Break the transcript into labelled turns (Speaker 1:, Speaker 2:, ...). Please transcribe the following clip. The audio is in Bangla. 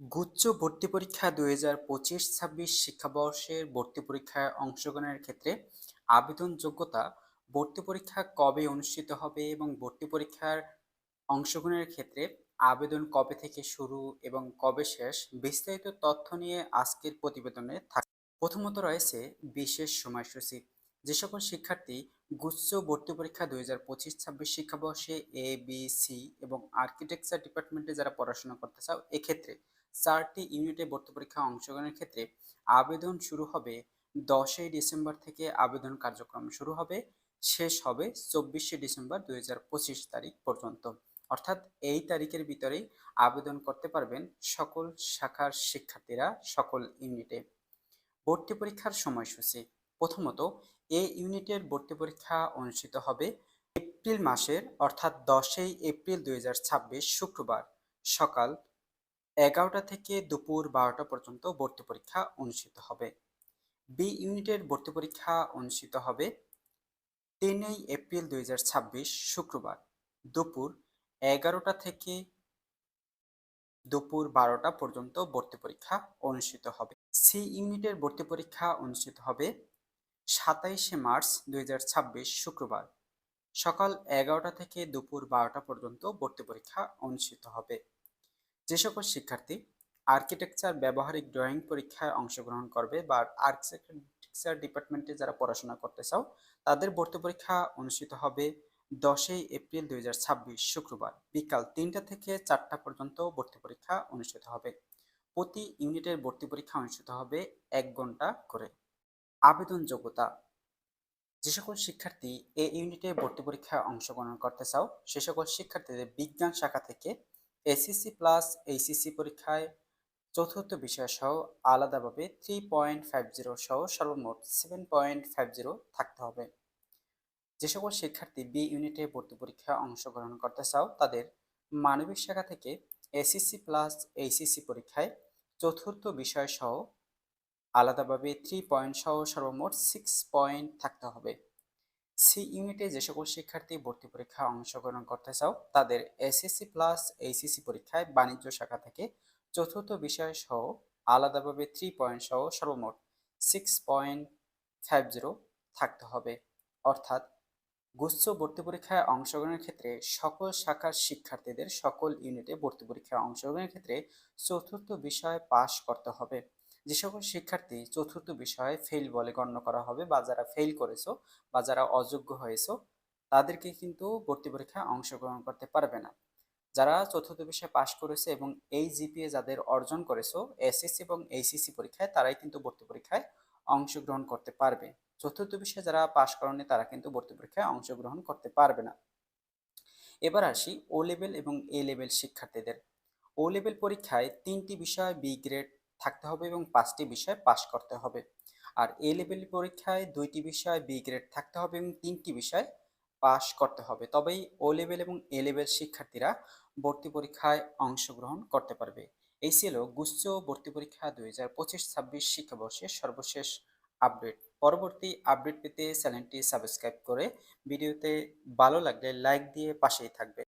Speaker 1: গুচ্ছ ভর্তি পরীক্ষা দুই হাজার পঁচিশ ছাব্বিশ শিক্ষাবর্ষের ভর্তি পরীক্ষায় অংশগ্রহণের ক্ষেত্রে আবেদন যোগ্যতা ভর্তি পরীক্ষা কবে অনুষ্ঠিত হবে এবং ভর্তি পরীক্ষার অংশগ্রহণের ক্ষেত্রে আবেদন কবে থেকে শুরু এবং কবে শেষ বিস্তারিত তথ্য নিয়ে আজকের প্রতিবেদনে থাকবে প্রথমত রয়েছে বিশেষ সময়সূচি। যে সকল শিক্ষার্থী গুচ্ছ ভর্তি পরীক্ষা দুই হাজার পঁচিশ ছাব্বিশ শিক্ষাবর্ষে এ বি সি এবং আর্কিটেকচার ডিপার্টমেন্টে যারা পড়াশোনা করতে চাও, এক্ষেত্রে চারটি ইউনিটে ভর্তি পরীক্ষায় অংশগ্রহণের ক্ষেত্রে আবেদন শুরু হবে দশই ডিসেম্বর থেকে আবেদন কার্যক্রম শুরু হবে, শেষ হবে চব্বিশে ডিসেম্বর দুই হাজার পঁচিশ তারিখ পর্যন্ত। অর্থাৎ এই তারিখের ভিতরেই আবেদন করতে পারবেন সকল শাখার শিক্ষার্থীরা সকল ইউনিটে ভর্তি পরীক্ষার সময়সূচি প্রথমত, এ ইউনিটের ভর্তি পরীক্ষা অনুষ্ঠিত হবে এপ্রিল মাসের, অর্থাৎ দশই এপ্রিল দুই শুক্রবার সকাল এগারোটা থেকে দুপুর বারোটা পর্যন্ত ভর্তি পরীক্ষা অনুষ্ঠিত হবে। বি ইউনিটের ভর্তি পরীক্ষা অনুষ্ঠিত হবে তিনই এপ্রিল দুই হাজার ছাব্বিশ শুক্রবার দুপুর এগারোটা থেকে দুপুর বারোটা পর্যন্ত ভর্তি পরীক্ষা অনুষ্ঠিত হবে। সি ইউনিটের ভর্তি পরীক্ষা অনুষ্ঠিত হবে সাতাইশে মার্চ দুই হাজার ছাব্বিশ শুক্রবার। সকাল এগারোটা থেকে দুপুর বারোটা পর্যন্ত ভর্তি পরীক্ষা অনুষ্ঠিত হবে। যে সকল শিক্ষার্থী আর্কিটেকচার ব্যবহারিক ড্রয়িং পরীক্ষায় অংশগ্রহণ করবে বা আর্কিটেকচার ডিপার্টমেন্টে যারা পড়াশোনা করতে চাও, তাদের ভর্তি পরীক্ষা অনুষ্ঠিত হবে দশই এপ্রিল দুই হাজার ছাব্বিশ শুক্রবার। বিকাল তিনটা থেকে চারটা পর্যন্ত ভর্তি পরীক্ষা অনুষ্ঠিত হবে। প্রতি ইউনিটের ভর্তি পরীক্ষা অনুষ্ঠিত হবে এক ঘণ্টা করে। আবেদন যোগ্যতা। যে সকল শিক্ষার্থী এ ইউনিটে ভর্তি পরীক্ষায় অংশগ্রহণ করতে চাও, সে সকল শিক্ষার্থীদের বিজ্ঞান শাখা থেকে এসিসি প্লাস এইসিসি পরীক্ষায় চতুর্থ বিষয় সহ আলাদাভাবে থ্রি পয়েন্ট ফাইভ জিরো সহ সর্বমোট সেভেন পয়েন্ট ফাইভ জিরো থাকতে হবে। যে সকল শিক্ষার্থী বি ইউনিটে ভর্তি পরীক্ষায় অংশগ্রহণ করতে চাও, তাদের মানবিক শাখা থেকে এসিসি প্লাস এইসিসি পরীক্ষায় চতুর্থ বিষয় সহ আলাদাভাবে থ্রি পয়েন্ট সহ সর্বমোট সিক্স পয়েন্ট থাকতে হবে। সি ইউনিটে যে সকল শিক্ষার্থী ভর্তি পরীক্ষায় অংশগ্রহণ করতে চাও, তাদের এসএসসি প্লাস এইচএসসি পরীক্ষায় বাণিজ্য শাখা থেকে চতুর্থ বিষয় সহ আলাদাভাবে থ্রি পয়েন্ট সহ সর্বমোট সিক্স পয়েন্ট ফাইভ জিরো থাকতে হবে। অর্থাৎ গুচ্ছ ভর্তি পরীক্ষায় অংশগ্রহণের ক্ষেত্রে সকল শাখার শিক্ষার্থীদের সকল ইউনিটে ভর্তি পরীক্ষায় অংশগ্রহণের ক্ষেত্রে চতুর্থ বিষয় পাশ করতে হবে। যে সকল শিক্ষার্থী চতুর্থ বিষয়ে ফেল বলে গণ্য করা হবে বা যারা ফেল করেছ বা যারা অযোগ্য হয়েছো, তাদেরকে কিন্তু ভর্তি পরীক্ষায় অংশগ্রহণ করতে পারবে না। যারা চতুর্থ বিষয়ে পাশ করেছে এবং এই জিপিএ যাদের অর্জন করেছ এসএসসি এবং এইচএসসি পরীক্ষায়, তারাই কিন্তু ভর্তি পরীক্ষায় অংশগ্রহণ করতে পারবে। চতুর্থ বিষয়ে যারা পাশ করেনি, তারা কিন্তু ভর্তি পরীক্ষায় অংশগ্রহণ করতে পারবে না। এবার আসি ও লেভেল এবং এ লেভেল শিক্ষার্থীদের। ও লেভেল পরীক্ষায় তিনটি বিষয় বি গ্রেড থাকতে হবে এবং পাঁচটি বিষয় পাশ করতে হবে। আর এ লেভেল পরীক্ষায় দুইটি বিষয় বি গ্রেড থাকতে হবে এবং তিনটি বিষয় পাশ করতে হবে। তবেই ও লেভেল এবং এ লেভেল শিক্ষার্থীরা ভর্তি পরীক্ষায় অংশগ্রহণ করতে পারবে। এই ছিল গুচ্ছ ভর্তি পরীক্ষা দুই হাজার পঁচিশ ছাব্বিশ শিক্ষাবর্ষের সর্বশেষ আপডেট। পরবর্তী আপডেট পেতে চ্যানেলটি সাবস্ক্রাইব করে ভিডিওতে ভালো লাগলে লাইক দিয়ে পাশেই থাকবে।